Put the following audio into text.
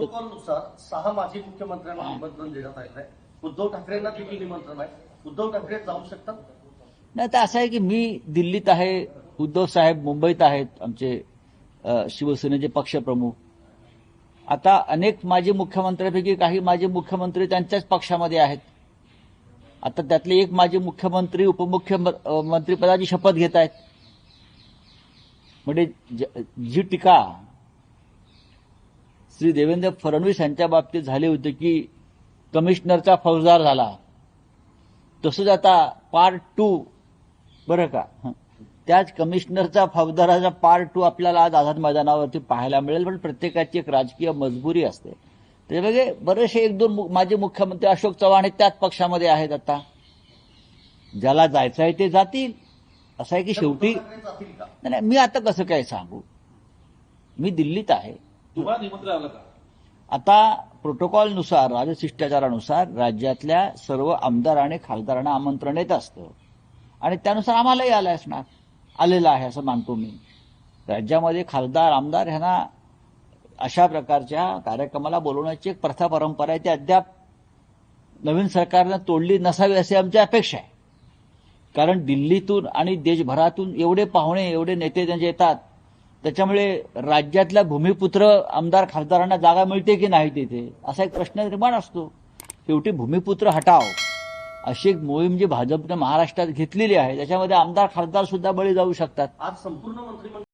प्रोटोकॉलनुसार सहा माजी मुख्यमंत्र्यांना देण्यात आलेलं आहे. उद्धव ठाकरेंना देखील निमंत्रण आहे? उद्धव ठाकरे जाऊ शकतात? नाही तर असं आहे की मी दिल्लीत आहे उद्धव साहेब मुंबईत आहेत आमचे शिवसेनेचे पक्षप्रमुख. आता अनेक माजी मुख्यमंत्र्यांपैकी काही माजी मुख्यमंत्री त्यांच्याच पक्षामध्ये आहेत. आता त्यातले एक माजी मुख्यमंत्री उपमुख्यमंत्रीपदाची शपथ घेत आहेत. म्हणजे जी टीका श्री देवेंद्र फडणवीस यांच्या बाबतीत झाली होती की कमिशनरचा फौजदार झाला. तसंच आता पार्ट टू बरं का. त्याच कमिशनरचा फौजदाराचा पार्ट टू आपल्याला आज आझाद मैदानावरती पाहायला मिळेल पण प्रत्येकाची एक राजकीय मजबुरी असते. त्याच्यामध्ये बरेचसे एक दोन माजी मुख्यमंत्री अशोक चव्हाण हे त्याच पक्षामध्ये आहेत आता. ज्याला जायचं आहे ते जातील. असं आहे की शेवटी नाही, मी आता कसं काय सांगू? मी दिल्लीत आहे. आता प्रोटोकॉलनुसार आता प्रोटोकॉलनुसार राजशिष्टाचारानुसार राज्यातल्या सर्व आमदार आणि खासदारांना आमंत्रण येत असतं. आणि त्यानुसार आम्हालाही आलं असणार. आलेलं आहे असं मानतो मी. राज्यामध्ये खासदार आमदार ह्यांना अशा प्रकारच्या कार्यक्रमाला बोलवण्याची एक प्रथा परंपरा आहे. ती अद्याप नवीन सरकारनं तोडली नसावी अशी आमची अपेक्षा आहे. कारण दिल्लीतून आणि देशभरातून एवढे पाहुणे एवढे नेते त्यांचे येतात त्याच्यामुळे राज्यातल्या भूमिपुत्र आमदार खासदारांना जागा मिळते की नाही तिथे? असा एक प्रश्न निर्माण असतो. शेवटी भूमिपुत्र हटाव. अशी एक मोहीम जी भाजपनं महाराष्ट्रात घेतलेली आहे त्याच्यामध्ये आमदार खासदार सुद्धा बळी जाऊ शकतात. आज संपूर्ण मंत्रिमंडळ